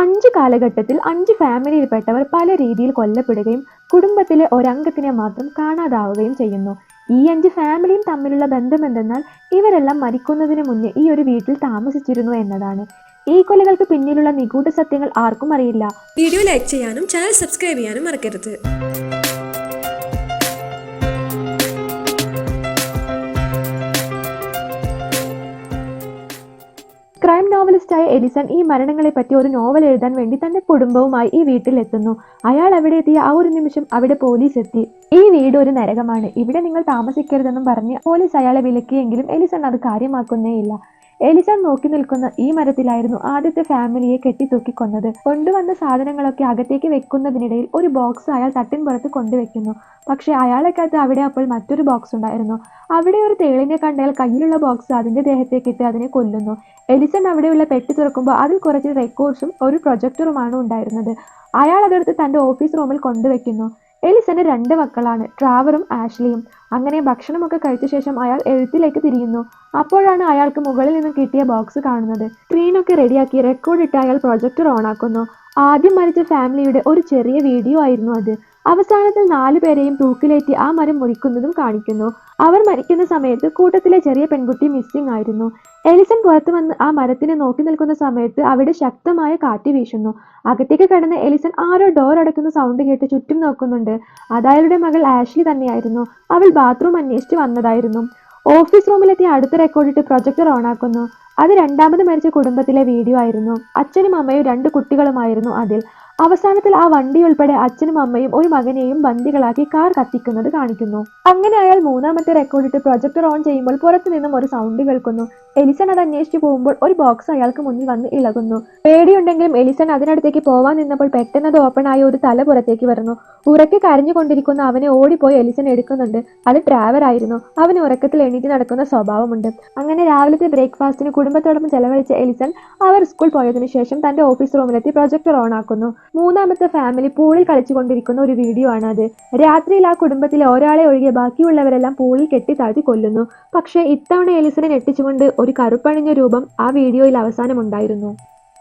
അഞ്ച് കാലഘട്ടത്തിൽ അഞ്ച് ഫാമിലിയിൽപ്പെട്ടവർ പല രീതിയിൽ കൊല്ലപ്പെടുകയും കുടുംബത്തിലെ ഒരംഗത്തിനെ മാത്രം കാണാതാവുകയും ചെയ്യുന്നു. ഈ അഞ്ച് ഫാമിലിയും തമ്മിലുള്ള ബന്ധമെന്തെന്നാൽ ഇവരെല്ലാം മരിക്കുന്നതിന് മുന്നേ ഈ ഒരു വീട്ടിൽ താമസിച്ചിരുന്നു എന്നതാണ്. ഈ കൊലകൾക്ക് പിന്നിലുള്ള നിഗൂഢ സത്യങ്ങൾ ആർക്കും അറിയില്ല. വീഡിയോ ലൈക്ക് ചെയ്യാനും ചാനൽ സബ്സ്ക്രൈബ് ചെയ്യാനും മറക്കരുത്. നോവലിസ്റ്റായ എലിസൺ ഈ മരണങ്ങളെപ്പറ്റി ഒരു നോവൽ എഴുതാൻ വേണ്ടി തന്റെ കുടുംബവുമായി ഈ വീട്ടിലെത്തുന്നു. അയാൾ അവിടെ എത്തിയ ആ ഒരു നിമിഷം അവിടെ പോലീസ് എത്തി. ഈ വീട് ഒരു നരകമാണ്. ഇവിടെ നിങ്ങൾ താമസിക്കരുതെന്നും പറഞ്ഞ് പോലീസ് അയാളെ വിലക്കിയെങ്കിലും എലിസൺ അത് കാര്യമാക്കുന്നേയില്ല. എലിസൺ നോക്കി നിൽക്കുന്ന ഈ മരത്തിലായിരുന്നു ആദ്യത്തെ ഫാമിലിയെ കെട്ടിത്തൂക്കി കൊന്നത് കൊണ്ടുവന്ന സാധനങ്ങളൊക്കെ അകത്തേക്ക് വെക്കുന്നതിനിടയിൽ ഒരു ബോക്സ് അയാൾ തട്ടിൻ പുറത്ത് കൊണ്ടുവെക്കുന്നു. പക്ഷേ അയാളെക്കകത്ത് അവിടെ അപ്പോൾ മറ്റൊരു ബോക്സ് ഉണ്ടായിരുന്നു. അവിടെ ഒരു തേളിനെ കണ്ടയാൾ കയ്യിലുള്ള ബോക്സ് അതിന്റെ ദേഹത്തേക്ക് ഇട്ട് അതിനെ കൊല്ലുന്നു. എലിസൺ അവിടെയുള്ള പെട്ടി തുറക്കുമ്പോൾ അതിൽ കുറച്ച് റെക്കോർഡ്സും ഒരു പ്രൊജക്ടറുമാണ് ഉണ്ടായിരുന്നത്. അയാൾ അതെടുത്ത് തന്റെ ഓഫീസ് റൂമിൽ കൊണ്ടുവെക്കുന്നു. എലിസന് രണ്ട് മക്കളാണ് ട്രാവറും ആഷ്ലിയും. അങ്ങനെ ഭക്ഷണമൊക്കെ കഴിച്ച ശേഷം അയാൾ എഴുത്തിലേക്ക് തിരിയുന്നു. അപ്പോഴാണ് അയാൾക്ക് മുകളിൽ നിന്ന് കിട്ടിയ ബോക്സ് കാണുന്നത്. സ്ക്രീനൊക്കെ റെഡിയാക്കി റെക്കോർഡ് ഇട്ട് അയാൾ പ്രൊജക്ടർ ഓണാക്കുന്നു. ആദ്യം മരിച്ച ഫാമിലിയുടെ ഒരു ചെറിയ വീഡിയോ ആയിരുന്നു അത്. അവസാനത്തിൽ നാലു പേരെയും തൂക്കിലേറ്റി ആ മരം മുറിക്കുന്നതും കാണിക്കുന്നു. അവർ മരിക്കുന്ന സമയത്ത് കൂട്ടത്തിലെ ചെറിയ പെൺകുട്ടി മിസ്സിംഗ് ആയിരുന്നു. എലിസൺ പുറത്തു വന്ന് ആ മരത്തിനെ നോക്കി നിൽക്കുന്ന സമയത്ത് അവിടെ ശക്തമായ കാറ്റ് വീശുന്നു. അകത്തേക്ക് കടന്ന് എലിസൺ ആരോ ഡോർ അടക്കുന്ന സൗണ്ട് കേട്ട് ചുറ്റും നോക്കുന്നുണ്ട്. അത് മകൾ ആഷ്ലി തന്നെയായിരുന്നു. അവൾ ബാത്റൂം അന്വേഷിച്ച് വന്നതായിരുന്നു. ഓഫീസ് റൂമിലെത്തി അടുത്ത റെക്കോർഡിട്ട് പ്രൊജക്ടർ ഓൺ ആക്കുന്നു. അത് രണ്ടാമത് മരിച്ച കുടുംബത്തിലെ വീഡിയോ ആയിരുന്നു. അച്ഛനും അമ്മയും രണ്ട് കുട്ടികളുമായിരുന്നു അതിൽ. അവസാനത്തിൽ ആ വണ്ടി ഉൾപ്പെടെ അച്ഛനും അമ്മയും ഒരു മകനെയും ബന്ദികളാക്കി കാർ കത്തിക്കുന്നത് കാണിക്കുന്നു. അങ്ങനെ അയാൾ മൂന്നാമത്തെ റെക്കോർഡിട്ട് പ്രൊജക്ടർ ഓൺ ചെയ്യുമ്പോൾ പുറത്തു നിന്നും ഒരു സൗണ്ട് കേൾക്കുന്നു. എലിസൺ അത് അന്വേഷിച്ചു പോകുമ്പോൾ ഒരു ബോക്സ് അയാൾക്ക് മുന്നിൽ വന്ന് ഇളകുന്നു. പേടിയുണ്ടെങ്കിലും എലിസൺ അതിനടുത്തേക്ക് പോവാൻ നിന്നപ്പോൾ പെട്ടെന്ന് അത് ഓപ്പൺ ആയ ഒരു തല പുറത്തേക്ക് വരുന്നു. ഉറക്കെ കരഞ്ഞുകൊണ്ടിരിക്കുന്ന അവനെ ഓടിപ്പോയി എലിസൺ എടുക്കുന്നുണ്ട്. അത് ഡ്രൈവർ ആയിരുന്നു. അവന് ഉറക്കത്തിൽ എണീറ്റ് നടക്കുന്ന സ്വഭാവമുണ്ട്. അങ്ങനെ രാവിലത്തെ ബ്രേക്ക്ഫാസ്റ്റിന് കുടുംബത്തോടൊപ്പം ചെലവഴിച്ച എലിസൺ അവർ സ്കൂൾ പോയതിനു ശേഷം തന്റെ ഓഫീസ് റൂമിലെത്തി പ്രൊജക്ടർ ഓൺ ആക്കുന്നു. മൂന്നാമത്തെ ഫാമിലി പൂളിൽ കളിച്ചുകൊണ്ടിരിക്കുന്ന ഒരു വീഡിയോ ആണ് അത് രാത്രിയിൽ ആ കുടുംബത്തിലെ ഒരാളെ ഒഴികെ ബാക്കിയുള്ളവരെല്ലാം പൂളിൽ കെട്ടി താഴ്ത്തി കൊല്ലുന്നു. പക്ഷേ ഇത്തവണ എലിസനെ ഞെട്ടിച്ചുകൊണ്ട് ഒരു കറുപ്പണിഞ്ഞ രൂപം ആ വീഡിയോയിൽ അവസാനമുണ്ടായിരുന്നു.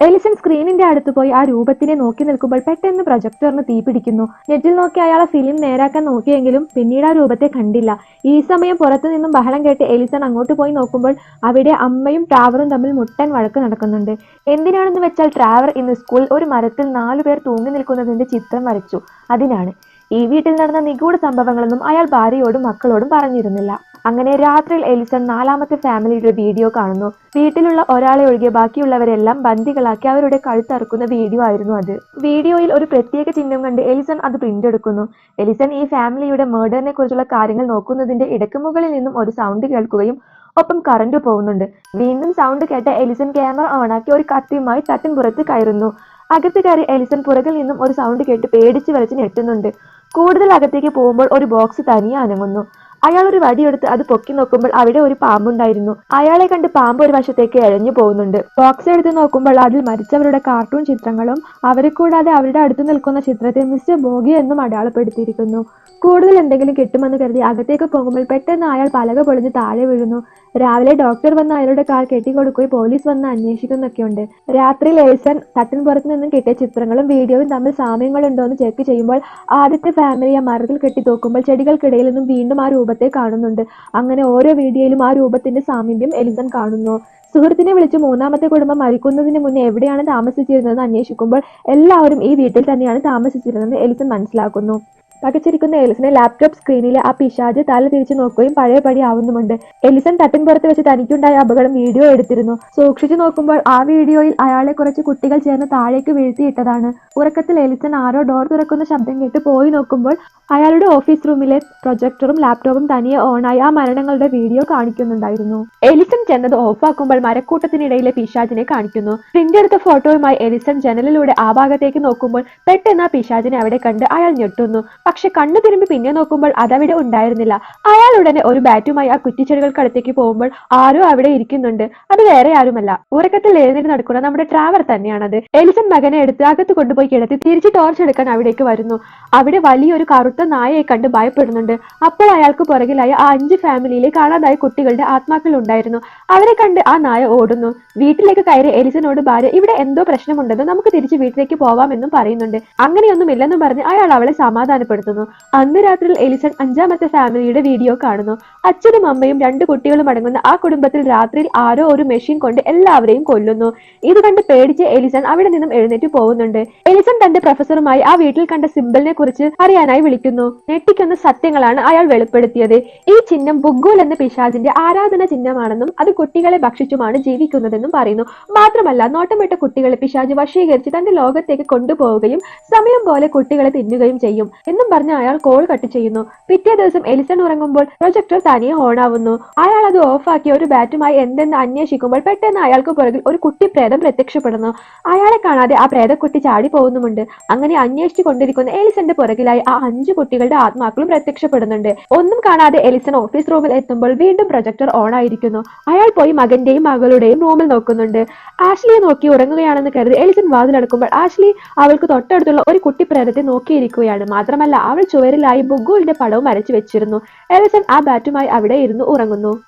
എലിസൺ സ്ക്രീനിന്റെ അടുത്ത് പോയി ആ രൂപത്തിനെ നോക്കി നിൽക്കുമ്പോൾ പെട്ടെന്ന് പ്രൊജക്ടറിന് തീ പിടിക്കുന്നു. നെറ്റിൽ നോക്കി അയാളെ ഫിലിം നേരാക്കാൻ നോക്കിയെങ്കിലും പിന്നീട് ആ രൂപത്തെ കണ്ടില്ല. ഈ സമയം പുറത്തു നിന്നും ബഹളം കേട്ട് എലിസൺ അങ്ങോട്ട് പോയി നോക്കുമ്പോൾ അവിടെ അമ്മയും ട്രാവറും തമ്മിൽ മുട്ടൻ വഴക്ക് നടക്കുന്നുണ്ട്. എന്തിനാണെന്ന് വെച്ചാൽ ട്രാവർ ഇന്ന് സ്കൂളിൽ ഒരു മരത്തിൽ നാലു പേർ തൂങ്ങി നിൽക്കുന്നതിന്റെ ചിത്രം വരച്ചു. അതിനാണ്. ഈ വീട്ടിൽ നടന്ന നിഗൂഢ സംഭവങ്ങളൊന്നും അയാൾ ഭാര്യയോടും മക്കളോടും പറഞ്ഞിരുന്നില്ല. അങ്ങനെ രാത്രിയിൽ എലിസൺ നാലാമത്തെ ഫാമിലിയുടെ വീഡിയോ കാണുന്നു. വീട്ടിലുള്ള ഒരാളെ ഒഴികെ ബാക്കിയുള്ളവരെല്ലാം ബന്ദികളാക്കി അവരുടെ കഴുത്തറുക്കുന്ന വീഡിയോ ആയിരുന്നു അത്. വീഡിയോയിൽ ഒരു പ്രത്യേക ചിഹ്നം കണ്ട് എലിസൺ അത് പ്രിന്റ് എടുക്കുന്നു. എലിസൺ ഈ ഫാമിലിയുടെ മേർഡറിനെ കുറിച്ചുള്ള കാര്യങ്ങൾ നോക്കുന്നതിന്റെ ഇടയ്ക്ക് മുകളിൽ നിന്നും ഒരു സൗണ്ട് കേൾക്കുകയും ഒപ്പം കറണ്ട് പോകുന്നുണ്ട്. വീണ്ടും സൗണ്ട് കേട്ട എലിസൺ ക്യാമറ ഓണാക്കി ഒരു കത്തിയുമായി തട്ടിൻ പുറത്ത് കയറുന്നു. അകത്ത് കയറി എലിസൺ പുറകിൽ നിന്നും ഒരു സൗണ്ട് കേട്ട് പേടിച്ച് വരച്ച് ഞെട്ടുന്നുണ്ട്. കൂടുതൽ അകത്തേക്ക് പോകുമ്പോൾ ഒരു ബോക്സ് തനിയെ അനങ്ങുന്നു. അയാൾ ഒരു വടിയെടുത്ത് അത് പൊക്കി നോക്കുമ്പോൾ അവിടെ ഒരു പാമ്പുണ്ടായിരുന്നു. അയാളെ കണ്ട് പാമ്പ് ഒരു വശത്തേക്ക് എഴഞ്ഞു പോകുന്നുണ്ട്. ബോക്സ് എടുത്ത് നോക്കുമ്പോൾ അതിൽ മരിച്ചവരുടെ കാർട്ടൂൺ ചിത്രങ്ങളും അവരെ കൂടാതെ അവരുടെ അടുത്ത് നിൽക്കുന്ന ചിത്രത്തെ മിസ്റ്റർ ബോഗി എന്നും അടയാളപ്പെടുത്തിയിരിക്കുന്നു. കൂടുതൽ എന്തെങ്കിലും കിട്ടുമെന്ന് കരുതി അകത്തേക്ക് പോകുമ്പോൾ പെട്ടെന്ന് അയാൾ പലക പൊളിഞ്ഞ് താഴെ വീഴുന്നു. രാവിലെ ഡോക്ടർ വന്ന് അയാളുടെ കാർ കെട്ടിക്കൊടുക്കുകയും പോലീസ് വന്ന് അന്വേഷിക്കുന്നൊക്കെയുണ്ട് രാത്രി ലേസൺ തട്ടിൻ പുറത്ത് നിന്നും കിട്ടിയ ചിത്രങ്ങളും വീഡിയോയും തമ്മിൽ സാമ്യങ്ങളുണ്ടോ എന്ന് ചെക്ക് ചെയ്യുമ്പോൾ ആദ്യത്തെ ഫാമിലി ആ മരത്തിൽ കെട്ടി തോക്കുമ്പോൾ ചെടികൾക്കിടയിൽ നിന്നും വീണ്ടും ആ രൂപത്തെ കാണുന്നുണ്ട്. അങ്ങനെ ഓരോ വീഡിയോയിലും ആ രൂപത്തിന്റെ സാമീപ്യം എലിസൺ കാണുന്നു. സുഹൃത്തിനെ വിളിച്ച് മൂന്നാമത്തെ കുടുംബം മരിക്കുന്നതിന് മുന്നേ എവിടെയാണ് താമസിച്ചിരുന്നതെന്ന് അന്വേഷിക്കുമ്പോൾ എല്ലാവരും ഈ വീട്ടിൽ തന്നെയാണ് താമസിച്ചിരുന്നതെന്ന് എലിസൺ മനസ്സിലാക്കുന്നു. പകച്ചിരിക്കുന്ന എലിസനെ ലാപ്ടോപ്പ് സ്ക്രീനിലെ ആ പിശാജ് തല തിരിച്ചു നോക്കുകയും പഴയപടി ആവുന്നുമുണ്ട്. എലിസൺ തട്ടിൻ പുറത്ത് വെച്ച് തനിക്കുണ്ടായ അപകടം വീഡിയോ എടുത്തിരുന്നു. സൂക്ഷിച്ചു നോക്കുമ്പോൾ ആ വീഡിയോയിൽ അയാളെ കുറച്ച് കുട്ടികൾ ചേർന്ന് താഴേക്ക് വീഴ്ത്തിയിട്ടതാണ്. ഉറക്കത്തിൽ എലിസൺ ആരോ ഡോർ തുറക്കുന്ന ശബ്ദം കേട്ട് പോയി നോക്കുമ്പോൾ അയാളുടെ ഓഫീസ് റൂമിലെ പ്രൊജക്ടറും ലാപ്ടോപ്പും തനിയെ ഓണായി ആ മരണങ്ങളുടെ വീഡിയോ കാണിക്കുന്നുണ്ടായിരുന്നു. എലിസൺ ചെന്നത് ഓഫാക്കുമ്പോൾ മരക്കൂട്ടത്തിനിടയിലെ പിശാജിനെ കാണിക്കുന്നു. പ്രിന്റ് എടുത്ത ഫോട്ടോയുമായി എലിസൺ ജനലിലൂടെ ആ ഭാഗത്തേക്ക് നോക്കുമ്പോൾ പെട്ടെന്ന് ആ പിശാജിനെ അവിടെ കണ്ട് അയാൾ ഞെട്ടുന്നു. പക്ഷെ കണ്ണു തിരുമ്പി പിന്നെ നോക്കുമ്പോൾ അതവിടെ ഉണ്ടായിരുന്നില്ല. അയാൾ ഉടനെ ഒരു ബാറ്റുമായി ആ കുറ്റിച്ചെടികൾക്കടുത്തേക്ക് പോകുമ്പോൾ ആരോ അവിടെ ഇരിക്കുന്നുണ്ട്. അത് വേറെ ആരുമല്ല. ഉറക്കത്തിൽ എഴുന്നേറ്റ് നടക്കുന്ന നമ്മുടെ ട്രാവർ തന്നെയാണത്. എലിസൺ മകനെ എടുത്ത് അകത്ത് കൊണ്ടുപോയി കിടത്തി തിരിച്ച് ടോർച്ച് എടുക്കാൻ അവിടേക്ക് വരുന്നു. അവിടെ വലിയൊരു കറുത്ത നായയെ കണ്ട് ഭയപ്പെടുന്നുണ്ട്. അപ്പോൾ അയാൾക്ക് പുറകിലായി ആ അഞ്ച് ഫാമിലിയിലെ കാണാതായ കുട്ടികളുടെ ആത്മാക്കൾ ഉണ്ടായിരുന്നു. അവരെ കണ്ട് ആ നായ ഓടുന്നു. വീട്ടിലേക്ക് കയറി എലിസനോട് ഭാര്യ ഇവിടെ എന്തോ പ്രശ്നമുണ്ടെന്ന് നമുക്ക് തിരിച്ച് വീട്ടിലേക്ക് പോവാമെന്നും പറയുന്നുണ്ട്. അങ്ങനെയൊന്നും ഇല്ലെന്നും പറഞ്ഞ് അയാൾ അവളെ സമാധാനപ്പെടുത്തുന്നു അന്ന് രാത്രിയിൽ എലിസൺ അഞ്ചാമത്തെ ഫാമിലിയുടെ വീഡിയോ കാണുന്നു. അച്ഛനും അമ്മയും രണ്ട് കുട്ടികളും അടങ്ങുന്ന ആ കുടുംബത്തിൽ രാത്രിയിൽ ആരോ ഒരു മെഷീൻ കൊണ്ട് എല്ലാവരെയും കൊല്ലുന്നു. ഇത് കണ്ട് പേടിച്ച് എലിസൺ അവിടെ നിന്നും എഴുന്നേറ്റ് പോകുന്നുണ്ട്. എലിസൺ തന്റെ പ്രൊഫസറുമായി ആ വീട്ടിൽ കണ്ട സിമ്പിളിനെ കുറിച്ച് അറിയാനായി വിളിക്കുന്നു. ഞെട്ടിക്കുന്ന സത്യങ്ങളാണ് അയാൾ വെളിപ്പെടുത്തിയത്. ഈ ചിഹ്നം ബുഗൂൽ എന്ന പിശാചിന്റെ ആരാധന ചിഹ്നമാണെന്നും അത് കുട്ടികളെ ഭക്ഷിച്ചുമാണ് ജീവിക്കുന്നതെന്നും പറയുന്നു. മാത്രമല്ല നോട്ടമിട്ട കുട്ടികളെ പിശാജ് വശീകരിച്ച് തന്റെ ലോകത്തേക്ക് കൊണ്ടുപോവുകയും സമയം പോലെ കുട്ടികളെ തിന്നുകയും ചെയ്യും. എന്നും പറഞ്ഞ് അയാൾ കോൾ കട്ട് ചെയ്യുന്നു. പിറ്റേ ദിവസം എലിസൺ ഉറങ്ങുമ്പോൾ പ്രൊജക്ടർ തനിയെ ഓൺ ആവുന്നു. അയാൾ അത് ഓഫാക്കി ഒരു ബാറ്റുമായി എന്തെന്ന് അന്വേഷിക്കുമ്പോൾ പെട്ടെന്ന് അയാൾക്ക് പുറകിൽ ഒരു കുട്ടി പ്രേതം പ്രത്യക്ഷപ്പെടുന്നു. അയാളെ കാണാതെ ആ പ്രേതക്കുട്ടി ചാടി പോകുന്നുമുണ്ട്. അങ്ങനെ അന്വേഷിച്ചു കൊണ്ടിരിക്കുന്ന എലിസന്റെ പുറകിലായി ആ അഞ്ചു കുട്ടികളുടെ ആത്മാക്കളും പ്രത്യക്ഷപ്പെടുന്നുണ്ട്. ഒന്നും കാണാതെ എലിസൺ ഓഫീസ് റൂമിൽ എത്തുമ്പോൾ വീണ്ടും പ്രൊജക്ടർ ഓൺ ആയിരിക്കുന്നു. അയാൾ പോയി മകന്റെയും മകളുടെയും റൂമിൽ നോക്കുന്നുണ്ട്. ആഷ്ലിയെ നോക്കി ഉറങ്ങുകയാണെന്ന് കരുതി എലിസൺ വാതിലടക്കുമ്പോൾ ആഷ്ലി അവൾക്ക് തൊട്ടടുത്തുള്ള ഒരു കുട്ടി പ്രേതത്തെ നോക്കിയിരിക്കുകയാണ്. മാത്രമല്ല അവൾ ചുവരിലായി ബുഗുവിന്റെ പടവും വരച്ചു വെച്ചിരുന്നു. എലിസൺ ആ ബാറ്റുമായി അവിടെ ഇരുന്ന് ഉറങ്ങുന്നു.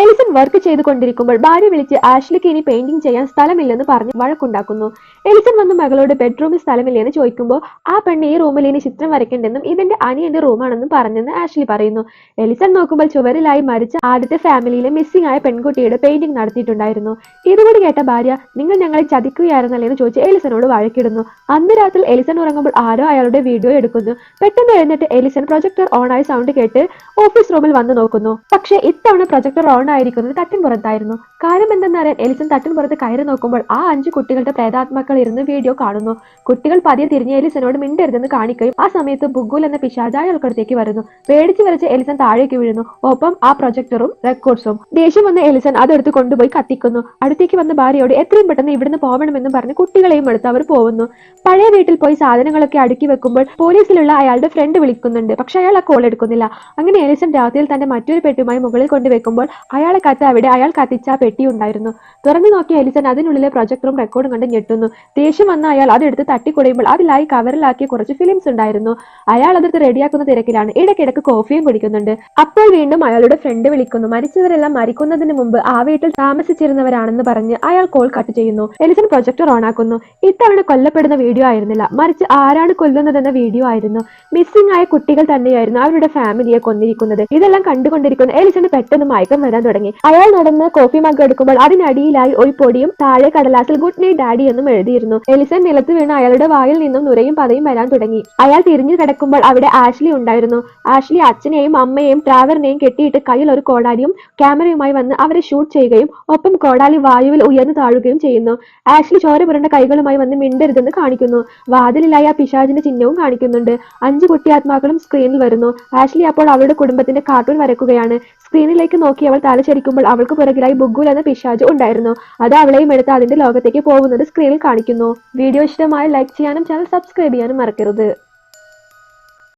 എലിസൺ വർക്ക് ചെയ്തുകൊണ്ടിരിക്കുമ്പോൾ ഭാര്യ വിളിച്ച് ആഷ്ലിക്ക് ഇനി പെയിന്റിംഗ് ചെയ്യാൻ സ്ഥലമില്ലെന്ന് പറഞ്ഞ് വഴക്കുണ്ടാക്കുന്നു. എലിസൺ വന്ന് മകളോട് ബെഡ്റൂമിൽ സ്ഥലമില്ലെന്ന് ചോദിക്കുമ്പോൾ ആ പെണ്ണ് ഈ റൂമിൽ ഇനി ചിത്രം വരയ്ക്കണ്ടെന്നും ഇതെന്റെ അനിയന്റെ റൂമാണെന്നും പറഞ്ഞെന്ന് ആഷ്ലി പറയുന്നു. എലിസൺ നോക്കുമ്പോൾ ചുവരിലായി മരിച്ച ആദ്യത്തെ ഫാമിലിയിലെ മിസ്സിംഗ് ആയ പെൺകുട്ടിയുടെ പെയിന്റിംഗ് നടത്തിയിട്ടുണ്ടായിരുന്നു. ഇതുകൂടി കേട്ട ഭാര്യ നിങ്ങൾ ഞങ്ങളെ ചതിക്കുകയായിരുന്നല്ലേ എന്ന് ചോദിച്ച് എലിസനോട് വഴക്കിടുന്നു. അന്ന് രാത്രി എലിസൺ ഉറങ്ങുമ്പോൾ ആരോ അയാളുടെ വീഡിയോ എടുക്കുന്നു. പെട്ടെന്ന് എഴുന്നേറ്റ് എലിസൺ പ്രൊജക്ടർ ഓൺ ആയി സൗണ്ട് കേട്ട് ഓഫീസ് റൂമിൽ വന്ന് നോക്കുന്നു. പക്ഷേ ഇത്തവണ പ്രൊജക്ടർ ഓൺ ആയിരിക്കുന്നത് തട്ടിൻ പുറത്തായിരുന്നു. കാര്യം എന്തെന്നറിയാൻ എലിസൺ തട്ടിൻ പുറത്ത് കയറി നോക്കുമ്പോൾ ആ അഞ്ച് കുട്ടികളുടെ പ്രേതാത്മാക്കൾ ഇരുന്ന് വീഡിയോ കാണുന്നു. കുട്ടികൾ പതിയെ തിരിഞ്ഞ് എലിസനോട് മിണ്ടരുതെന്ന് കാണിക്കുകയും ആ സമയത്ത് ബുഗുൽ എന്ന പിശാജ് വരുന്നു. പേടിച്ച് വരച്ച് എലിസൺ താഴേക്ക് വീഴുന്നു. ഒപ്പം ആ പ്രൊജക്ടറും റെക്കോർഡ്സും. ദേഷ്യം വന്ന എലിസൺ അതെടുത്ത് കൊണ്ടുപോയി കത്തിക്കുന്നു. അടുത്തേക്ക് വന്ന ഭാര്യയോട് എത്രയും പെട്ടെന്ന് ഇവിടുന്ന് പോകണമെന്നും പറഞ്ഞ് കുട്ടികളെയും എടുത്ത് അവർ പോകുന്നു പഴയ വീട്ടിൽ പോയി സാധനങ്ങളൊക്കെ അടുക്കി വെക്കുമ്പോൾ പോലീസിലുള്ള അയാളുടെ ഫ്രണ്ട് വിളിക്കുന്നുണ്ട്. പക്ഷെ അയാൾ ആ കോൾ എടുക്കുന്നില്ല. അങ്ങനെ എലിസൺ രാത്രിയിൽ തന്റെ മറ്റൊരു പെട്ടിയുമായി മുകളിൽ കൊണ്ടുവെക്കുമ്പോൾ അയാളെ കത്ത് അവിടെ അയാൾ കത്തിച്ച പെട്ടി ഉണ്ടായിരുന്നു. തുറന്നു നോക്കിയ എലിസൺ അതിനുള്ളിലെ പ്രൊജക്ടറും റെക്കോർഡും കണ്ട് ഞെട്ടുന്നു. ദേഷ്യം വന്ന അയാൾ അതെടുത്ത് തട്ടിക്കുടയുമ്പോൾ അതിലായി കവറിലാക്കിയ കുറച്ച് ഫിലിംസ് ഉണ്ടായിരുന്നു. അയാൾ അതെടുത്ത് റെഡിയാക്കുന്ന തിരക്കിലാണ്. ഇടയ്ക്കിടയ്ക്ക് കോഫിയും കുടിക്കുന്നുണ്ട്. അപ്പോൾ വീണ്ടും അയാളുടെ ഫ്രണ്ട് വിളിക്കുന്നു. മരിച്ചവരെല്ലാം മരിക്കുന്നതിന് മുമ്പ് ആ വീട്ടിൽ താമസിച്ചിരുന്നവരാണെന്ന് പറഞ്ഞ് അയാൾ കോൾ കട്ട് ചെയ്യുന്നു. എലിസൺ പ്രൊജക്ടർ ഓൺ ആക്കുന്നു. ഇത്തവണ കൊല്ലപ്പെടുന്ന വീഡിയോ ആയിരുന്നില്ല. മറിച്ച് ആരാണ് കൊല്ലുന്നതെന്ന വീഡിയോ ആയിരുന്നു. മിസ്സിംഗ് ആയ കുട്ടികൾ തന്നെയായിരുന്നു അവരുടെ ഫാമിലിയെ കൊന്നിരിക്കുന്നത്. ഇതെല്ലാം കണ്ടുകൊണ്ടിരിക്കുന്ന എലിസന് പെട്ടെന്ന് മയക്കം വരാൻ തുടങ്ങി. അയാൾ നടന്ന് കോഫി മഗ് എടുക്കുമ്പോൾ അതിനടിയിലായി ഒരു പൊടിയും താഴെ കടലാസിൽ ഗുഡ് നൈറ്റ് ഡാഡി എന്നും എഴുതിയിരുന്നു. എലിസൺ നിലത്ത് വീണ് അയാളുടെ വായിൽ നിന്നും നുരയും പതയും വരാൻ തുടങ്ങി. അയാൾ തിരിഞ്ഞു കിടക്കുമ്പോൾ അവിടെ ആഷ്ലി ഉണ്ടായിരുന്നു. ആഷ്ലി അച്ഛനെയും അമ്മയെയും ട്രാവറിനെയും കെട്ടിയിട്ട് കയ്യിൽ ഒരു കോടാലിയും ക്യാമറയുമായി വന്ന് അവരെ ഷൂട്ട് ചെയ്യുകയും ഒപ്പം കോടാലി വായുവിൽ ഉയർന്നു താഴുകയും ചെയ്യുന്നു. ആഷ്ലി ചോര പുരണ്ട കൈകളുമായി വന്ന് മിണ്ടരുതെന്ന് കാണിക്കുന്നു. വാതിലിലായി ആ പിശാചിന്റെ ചിഹ്നവും കാണിക്കുന്നുണ്ട്. അഞ്ച് കുട്ടിയാത്മാക്കളും സ്ക്രീനിൽ വരുന്നു. ആഷ്ലി അപ്പോൾ അവളുടെ കുടുംബത്തിന്റെ കാർട്ടൂൺ വരക്കുകയാണ് സ്ക്രീനിലേക്ക് നോക്കി അവൾ തലചരിക്കുമ്പോൾ അവൾക്ക് പുറകിലായി ബുഗുൽ എന്ന പിശാജ് ഉണ്ടായിരുന്നു. അത് അവളെയും എടുത്ത് അതിന്റെ ലോകത്തേക്ക് പോകുന്നത് സ്ക്രീനിൽ കാണിക്കുന്നു. വീഡിയോ ഇഷ്ടമായ ലൈക്ക് ചെയ്യാനും ചാനൽ സബ്സ്ക്രൈബ് ചെയ്യാനും മറക്കരുത്.